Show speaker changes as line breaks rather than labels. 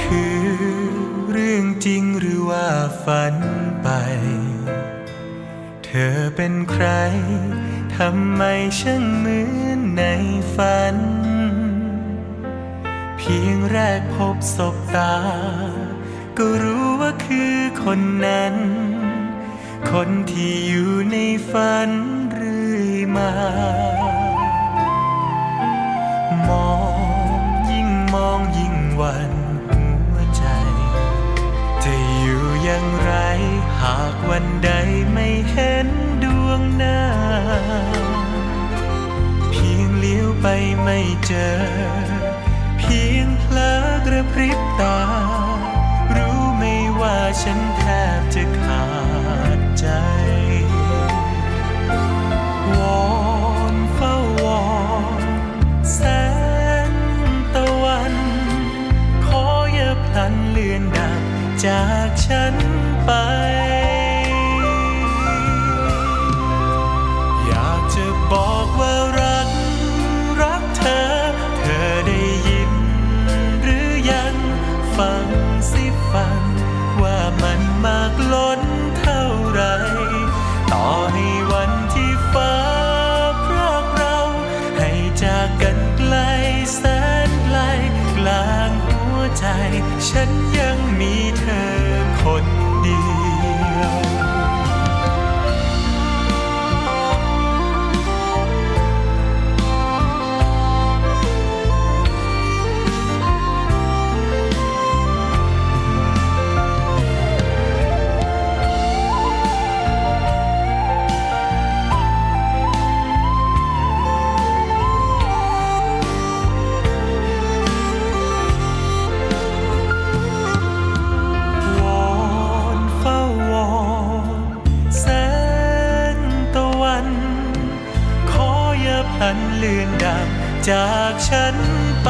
คือเรื่องจริงหรือว่าฝัน ธอเป็นใคร ทำไมช่างเหมือนในฝัน เพียงแรกพบศบตา ก็รู้ว่าคือคนนั้น คนที่อยู่ในฝันเรื่อยมา มองยิ่งมองยิ่งหวันหัวใจ จะอยู่อย่างไรหากวันใด ไปไม่เจอ เพียงเพลอกระพริบตา รู้ไม่ว่าฉันแทบจะขาดใจวอนเฝ้าวอนแสงตะวัน ขออย่าพลันเลือนดับจากฉันไป ฉันยังมีเธอคน อันเลือนดับจากฉันไป